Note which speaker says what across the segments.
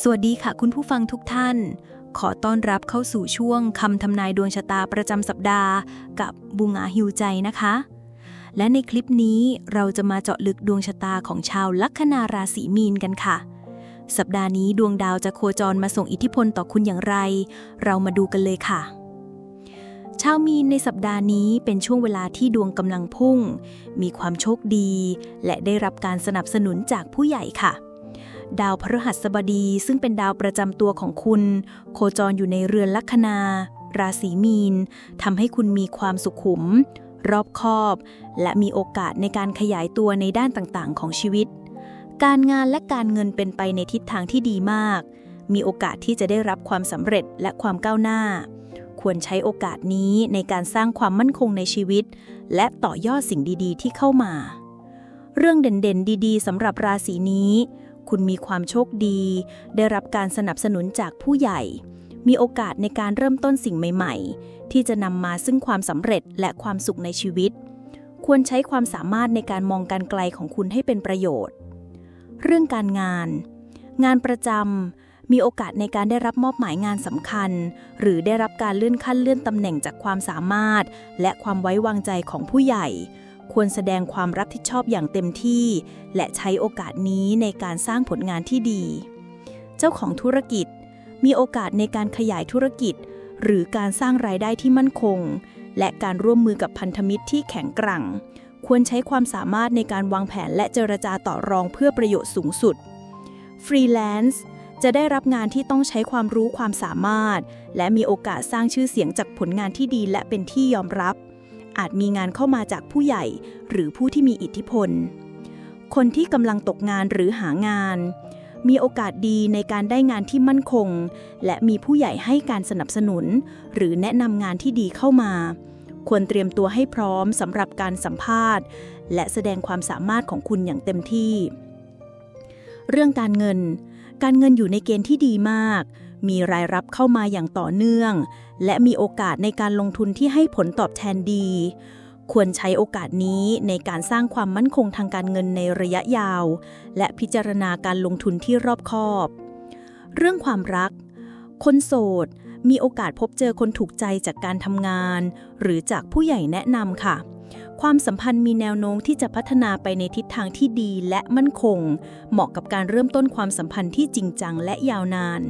Speaker 1: สวัสดีค่ะคุณผู้ฟังทุกท่าน ขอต้อนรับเข้าสู่ช่วงคำทำนายดวงชะตาประจำสัปดาห์ กับบุงอาฮิวใจนะคะ และในคลิปนี้เราจะมาเจาะลึกดวงชะตาของชาวลัคนาราศีมีนกันค่ะ สัปดาห์นี้ดวงดาวจะโคจรมาส่งอิทธิพลต่อคุณอย่างไร เรามาดูกันเลยค่ะชาวมีนในสัปดาห์นี้เป็นช่วงเวลาที่ดวงกำลังพุ่ง มีความโชคดี และได้รับการสนับสนุนจากผู้ใหญ่ค่ะ ดาวพฤหัสบดีซึ่งเป็นดาวประจำตัวของคุณ โคจรอยู่ในเรือนลัคนา ราศีมีนทำให้คุณมีความสุขุม รอบคอบ และมีโอกาสในการขยายตัวในด้านต่างๆ ของชีวิต การงานและการเงินเป็นไปในทิศทางที่ดีมาก มีโอกาสที่จะได้รับความสำเร็จและความก้าวหน้า ควรใช้โอกาสนี้ในการสร้างความมั่นคงในชีวิต และต่อยอดสิ่งดีๆ ที่เข้ามา เรื่องเด่นๆ ดี ๆสำหรับราศีนี้ คุณมีความโชคดี ได้รับการสนับสนุนจากผู้ใหญ่ มีโอกาสในการเริ่มต้นสิ่งใหม่ ๆ ที่จะนำมาซึ่งความสำเร็จและความสุขในชีวิต ควรใช้ความสามารถในการมองการไกลของคุณให้เป็นประโยชน์ เรื่องการงาน งานประจำมีโอกาสในการได้รับมอบหมายงานสำคัญ หรือได้รับการเลื่อนขั้นเลื่อนตำแหน่งจากความสามารถ และความไว้วางใจของผู้ใหญ่ ควรแสดงความรับผิดชอบอย่างเต็มที่ และใช้โอกาสนี้ในการสร้างผลงานที่ดี เจ้าของธุรกิจมีโอกาสในการขยายธุรกิจ หรือการสร้างรายได้ที่มั่นคง และการร่วมมือกับพันธมิตรที่แข็งแกร่ง ควรใช้ความสามารถในการวางแผนและเจรจาต่อรองเพื่อประโยชน์สูงสุด ฟรีแลนซ์จะได้รับงานที่ต้องใช้ความรู้ความสามารถ และมีโอกาสสร้างชื่อเสียงจากผลงานที่ดีและเป็นที่ยอมรับ อาจมีงานเข้ามาจากผู้ใหญ่ หรือผู้ที่มีอิทธิพล คนที่กำลังตกงานหรือหางาน มีโอกาสดีในการได้งานที่มั่นคง และมีผู้ใหญ่ให้การสนับสนุน หรือแนะนำงานที่ดีเข้ามา ควรเตรียมตัวให้พร้อมสำหรับการสัมภาษณ์ และแสดงความสามารถของคุณอย่างเต็มที่ เรื่องการเงิน การเงินอยู่ในเกณฑ์ที่ดีมาก มีรายรับเข้ามาอย่างต่อเนื่อง และมีโอกาสในการลงทุนที่ให้ผลตอบแทนดี ควรใช้โอกาสนี้ในการสร้างความมั่นคงทางการเงินในระยะยาว และพิจารณาการลงทุนที่รอบคอบ เรื่องความรัก คนโสด มีโอกาสพบเจอคนถูกใจจากการทำงาน หรือจากผู้ใหญ่แนะนำค่ะความสัมพันธ์มีแนวโน้มที่จะพัฒนาไปในทิศทางที่ดีและมั่นคง เหมาะกับการเริ่มต้นความสัมพันธ์ที่จริงจังและยาวนาน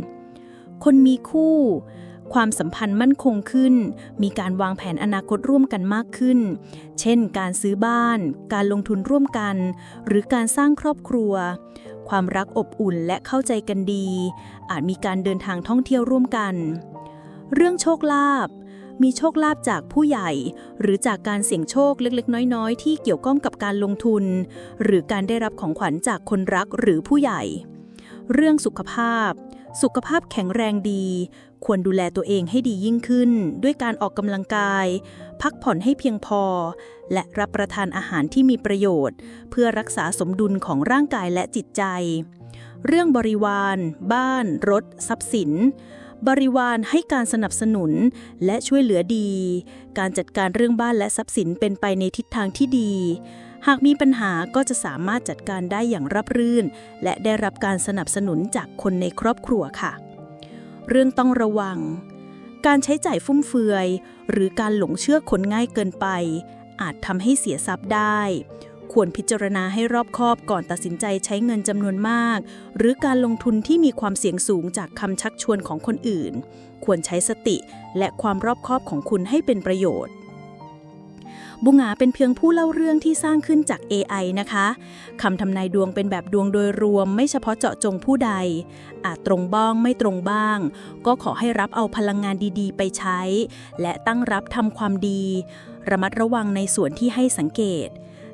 Speaker 1: คนมีคู่ ความสัมพันธ์มั่นคงขึ้น มีการวางแผนอนาคตร่วมกันมากขึ้น เช่น การซื้อบ้าน การลงทุนร่วมกัน หรือการสร้างครอบครัว ความรักอบอุ่นและเข้าใจกันดี อาจมีการเดินทางท่องเที่ยวร่วมกัน เรื่องโชคลาภมีโชคลาภจากผู้ใหญ่ หรือจากการเสี่ยงโชคเล็กๆ น้อยๆ ที่เกี่ยวข้องกับการลงทุน หรือการได้รับของขวัญจากคนรักหรือผู้ใหญ่ เรื่องสุขภาพ สุขภาพแข็งแรงดี ควรดูแลตัวเองให้ดียิ่งขึ้น ด้วยการออกกำลังกาย พักผ่อนให้เพียงพอ และรับประทานอาหารที่มีประโยชน์ เพื่อรักษาสมดุลของร่างกายและจิตใจ เรื่องบริวาร บ้าน รถ ทรัพย์สิน บริวารให้การสนับสนุนและช่วยเหลือดี การจัดการเรื่องบ้านและทรัพย์สินเป็นไปในทิศทางที่ดี หากมีปัญหาก็จะสามารถจัดการได้อย่างรับรื่น และได้รับการสนับสนุนจากคนในครอบครัวค่ะ เรื่องต้องระวัง การใช้จ่ายฟุ่มเฟือย หรือการหลงเชื่อคนง่ายเกินไป อาจทำให้เสียทรัพย์ได้ ควรพิจารณาให้รอบคอบก่อนตัดสินใจใช้เงินจำนวนมาก หรือการลงทุนที่มีความเสี่ยงสูงจากคำชักชวนของคนอื่น ควรใช้สติและความรอบคอบของคุณให้เป็นประโยชน์ บุงหาเป็นเพียงผู้เล่าเรื่องที่สร้างขึ้นจาก AI นะคะคำทำนายดวงเป็นแบบดวงโดยรวม ไม่เฉพาะเจาะจงผู้ใด อาจตรงบ้างไม่ตรงบ้าง ก็ขอให้รับเอาพลังงานดีๆ ไปใช้ และตั้งรับทำความดี ระมัดระวังในส่วนที่ให้สังเกต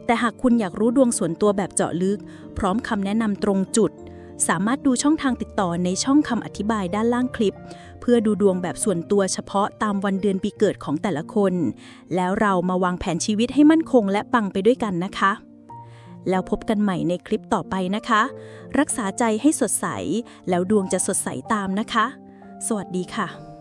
Speaker 1: แต่หากคุณอยากรู้ดวงส่วนตัวแบบเจาะลึก พร้อมคำแนะนำตรงจุด สามารถดูช่องทางติดต่อในช่องคำอธิบายด้านล่างคลิป พื่อดูดวงแบบส่วนตัวเฉพาะตามวันเดือนปีเกิดของแต่ละคน แล้วเรามาวางแผนชีวิตให้มั่นคงและปังไปด้วยกันนะคะ แล้วพบกันใหม่ในคลิปต่อไปนะคะ รักษาใจให้สดใส แล้วดวงจะสดใสตามนะคะ สวัสดีค่ะ